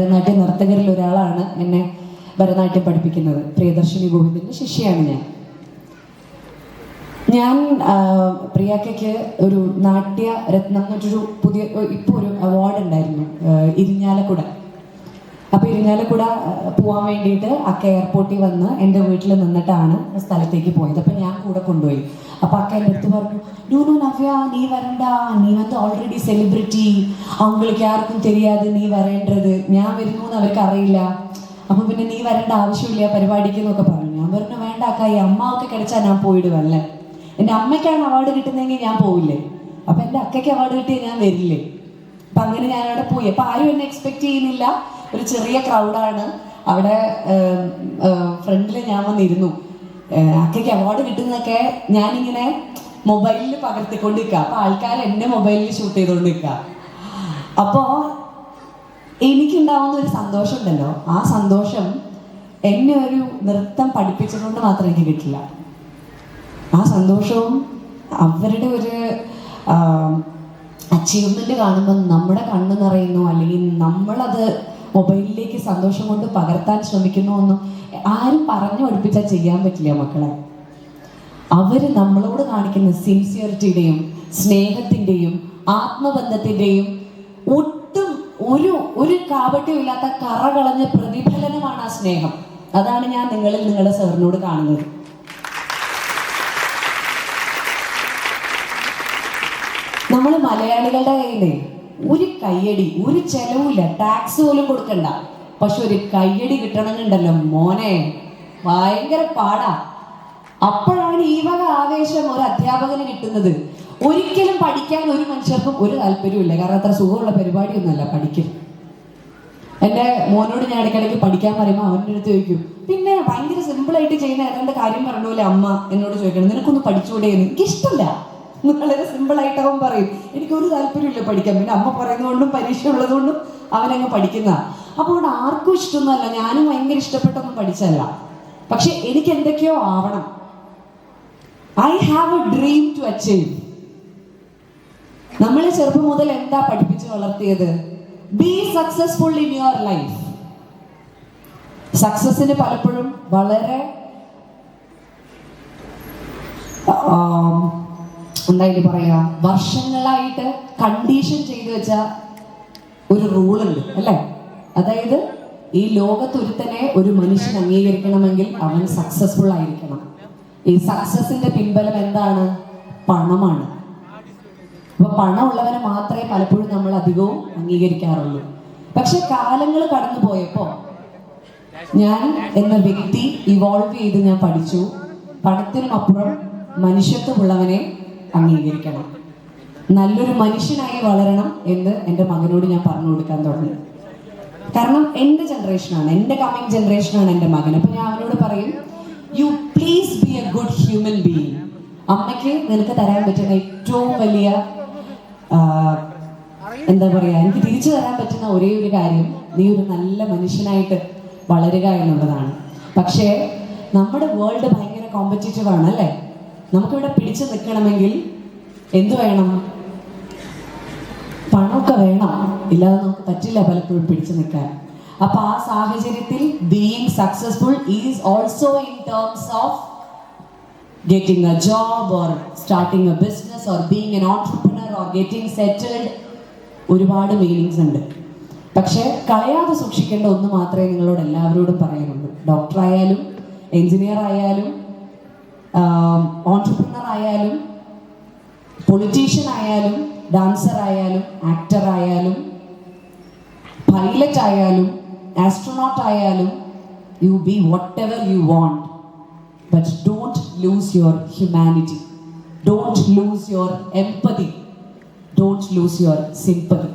ഭരതനാട്യ നർത്തകരിൽ ഒരാളാണ് എന്നെ ഭരതനാട്യം പഠിപ്പിക്കുന്നത്. പ്രിയദർശിനി ഗോവിന്ദന്റെ ശിഷ്യയാണ് ഞാൻ. ഞാൻ പ്രിയാക്കയ്ക്ക് ഒരു നാട്യ രത്നം എന്നൊരു പുതിയ ഇപ്പോൾ ഒരു അവാർഡ് ഉണ്ടായിരുന്നു ഇരിഞ്ഞാലക്കുട. അപ്പോൾ ഇരിഞ്ഞാലക്കുട പോകാൻ വേണ്ടിയിട്ട് അക്ക എയർപോർട്ടിൽ വന്ന് എന്റെ വീട്ടിൽ നിന്നിട്ടാണ് സ്ഥലത്തേക്ക് പോയത്. അപ്പൊ ഞാൻ കൂടെ കൊണ്ടുപോയി. അപ്പോൾ അക്ക അടുത്ത് പറഞ്ഞു നോ നവ്യ നീ വരണ്ട. നീ വന്ന് ഓൾറെഡി സെലിബ്രിറ്റി അവങ്ങൾക്ക് ആർക്കും തെരിയാതെ നീ വരേണ്ടത്. ഞാൻ വരുന്നു എന്ന് അവർക്ക് അറിയില്ല. അപ്പോൾ പിന്നെ നീ വരേണ്ട ആവശ്യമില്ല പരിപാടിക്ക് എന്നൊക്കെ പറഞ്ഞു. ഞാൻ പറഞ്ഞു വേണ്ട അക്ക ഈ അമ്മ ഒക്കെ കിടച്ചാൽ ഞാൻ പോയിടുവല്ലേ എന്റെ അമ്മയ്ക്കാണ് അവാർഡ് കിട്ടുന്നതെങ്കിൽ ഞാൻ പോവില്ലേ? അപ്പൊ എന്റെ അക്കയ്ക്ക് അവാർഡ് കിട്ടിയാൽ ഞാൻ വരില്ലേ? അപ്പൊ അങ്ങനെ ഞാൻ അവിടെ പോയി. അപ്പൊ ആരും എന്നെ എക്സ്പെക്ട് ചെയ്യുന്നില്ല. ഒരു ചെറിയ ക്രൗഡാണ് അവിടെ ഫ്രണ്ടിൽ ഞാൻ വന്നിരുന്നു. അക്കയ്ക്ക് അവാർഡ് കിട്ടുന്നതൊക്കെ ഞാനിങ്ങനെ മൊബൈലിൽ പകർത്തിക്കൊണ്ട് നിൽക്കുക അപ്പൊ ആൾക്കാർ എന്നെ മൊബൈലിൽ ഷൂട്ട് ചെയ്തുകൊണ്ട് നിൽക്കുക അപ്പോ എനിക്കുണ്ടാവുന്ന ഒരു സന്തോഷം ഉണ്ടല്ലോ. ആ സന്തോഷം എന്നെ ഒരു നൃത്തം പഠിപ്പിച്ചതുകൊണ്ട് മാത്രം എനിക്ക് കിട്ടില്ല. ആ സന്തോഷവും അവരുടെ ഒരു അച്ചീവ്മെന്റ് കാണുമ്പോൾ നമ്മുടെ കണ്ണ് നിറയുന്നു. അല്ലെങ്കിൽ നമ്മളത് മൊബൈലിലേക്ക് സന്തോഷം കൊണ്ട് പകർത്താൻ ശ്രമിക്കുന്നു എന്നും ആരും പറഞ്ഞു പഠിപ്പിച്ചാൽ ചെയ്യാൻ പറ്റില്ല മക്കളെ. അവർ നമ്മളോട് കാണിക്കുന്ന സിൻസിയറിറ്റിയുടെയും സ്നേഹത്തിന്റെയും ആത്മബന്ധത്തിന്റെയും ഒട്ടും ഒരു ഒരു കാപട്യവും ഇല്ലാത്ത കറ കളഞ്ഞ പ്രതിഫലനമാണ് ആ സ്നേഹം. അതാണ് ഞാൻ നിങ്ങളിൽ നിങ്ങളുടെ സാറിനോട് കാണുന്നത്. നമ്മൾ മലയാളികളുടെ കയ്യിലേ ഒരു കയ്യടി ഒരു ചെലവില്ല ടാക്സ് പോലും കൊടുക്കണ്ട. പക്ഷെ ഒരു കയ്യടി കിട്ടണമെന്നുണ്ടല്ലോ മോനെ. ഭയങ്കര പാടാ. അപ്പോഴാണ് ഈ വക ആവേശം ഒരു അധ്യാപകന് കിട്ടുന്നത്. ഒരിക്കലും പഠിക്കാൻ ഒരു മനുഷ്യർക്കും ഒരു താല്പര്യമില്ല കാരണം അത്ര സുഖമുള്ള പരിപാടിയൊന്നുമല്ല പഠിക്കും എന്റെ മോനോട് ഞാൻ ഇടയ്ക്കിടയ്ക്ക് പഠിക്കാൻ പറയുമ്പോൾ അവന്റെ അടുത്ത് ചോദിക്കും പിന്നെ ഭയങ്കര സിമ്പിൾ ആയിട്ട് ചെയ്യുന്ന ഏതാണ്ട് കാര്യം പറഞ്ഞ അമ്മ എന്നോട് ചോദിക്കണം. നിനക്കൊന്ന് പഠിച്ചുകൂടെ എനിക്കിഷ്ടമല്ല വളരെ സിമ്പിൾ ആയിട്ട് അവൻ പറയും എനിക്കൊരു താല്പര്യമില്ല പഠിക്കാൻ. പിന്നെ അമ്മ പറയുന്നതുകൊണ്ടും പരീക്ഷ ഉള്ളതുകൊണ്ടും അവനങ്ങ് പഠിക്കുന്ന. അപ്പോൾ അവിടെ ആർക്കും ഇഷ്ടമൊന്നുമല്ല. ഞാനും ഭയങ്കര ഇഷ്ടപ്പെട്ടൊന്നും പഠിച്ചല്ല പക്ഷെ എനിക്ക് എന്തൊക്കെയോ ആവണം. I have a dream to achieve നമ്മളെ ചെറുപ്പം മുതൽ എന്താ പഠിപ്പിച്ച് വളർത്തിയത്? Be successful in your life സക്സസിന് പലപ്പോഴും വളരെ എന്താ പറയാ. വർഷങ്ങളായിട്ട് കണ്ടീഷൻ ചെയ്തു വെച്ച ഒരു റൂൾ ഉണ്ട് അല്ലേ? അതായത് ഈ ലോകത്തൊരുത്തനെ ഒരു മനുഷ്യൻ അംഗീകരിക്കണമെങ്കിൽ അവൻ സക്സസ്ഫുൾ ആയിരിക്കണം. ഈ സക്സസിന്റെ പിൻബലം എന്താണ്? പണമാണ്. അപ്പൊ പണമുള്ളവരെ മാത്രമേ പലപ്പോഴും നമ്മൾ അധികവും അംഗീകരിക്കാറുള്ളൂ. പക്ഷെ കാലങ്ങൾ കടന്നു പോയപ്പോ ഞാൻ എന്ന വ്യക്തി ഇവോൾവ് ചെയ്ത് ഞാൻ പഠിച്ചു. പണത്തിനും അപ്പുറം മനുഷ്യത്വമുള്ളവനെ അംഗീകരിക്കണം. നല്ലൊരു മനുഷ്യനായി വളരണം എന്ന് എന്റെ മകനോട് ഞാൻ പറഞ്ഞു കൊടുക്കാൻ തുടങ്ങി. കാരണം എന്റെ ജനറേഷനാണ് എന്റെ കമ്മിങ് ജനറേഷനാണ് എന്റെ മകൻ. അപ്പൊ ഞാൻ അവനോട് പറയും you please be a good human being അമ്മയ്ക്ക് നിനക്ക് തരാൻ പറ്റുന്ന ഏറ്റവും വലിയ എന്താ പറയാ എനിക്ക് തിരിച്ചു തരാൻ പറ്റുന്ന ഒരേ ഒരു കാര്യം നീ ഒരു നല്ല മനുഷ്യനായിട്ട് വളരുക എന്നുള്ളതാണ്. പക്ഷേ നമ്മുടെ വേൾഡ് ഭയങ്കര കോമ്പറ്റീറ്റീവ് ആണ് അല്ലേ? നമുക്കിവിടെ പിടിച്ചു നിൽക്കണമെങ്കിൽ എന്തു വേണം? പണമൊക്കെ വേണം. ഇല്ലാതെ നമുക്ക് പറ്റില്ല പലപ്പോഴും പിടിച്ചു നിൽക്കാൻ. അപ്പൊ ആ സാഹചര്യത്തിൽ being successful is also in terms of getting a job or starting a business or being an entrepreneur or getting settled ഒരുപാട് മീനിങ്സ് ഉണ്ട്. പക്ഷെ കളയാതെ സൂക്ഷിക്കേണ്ട ഒന്ന് മാത്രമേ നിങ്ങളോട് എല്ലാവരോടും പറയാനുള്ളൂ. ഡോക്ടർ ആയാലും എഞ്ചിനീയർ ആയാലും ഓൺടർപ്രണർ ആയാലും പൊളിറ്റീഷ്യൻ ആയാലും ഡാൻസർ ആയാലും ആക്ടർ ആയാലും പൈലറ്റ് ആയാലും ആസ്ട്രോനോട്ട് ആയാലും you be whatever you want but don't lose your humanity don't lose your empathy don't lose your sympathy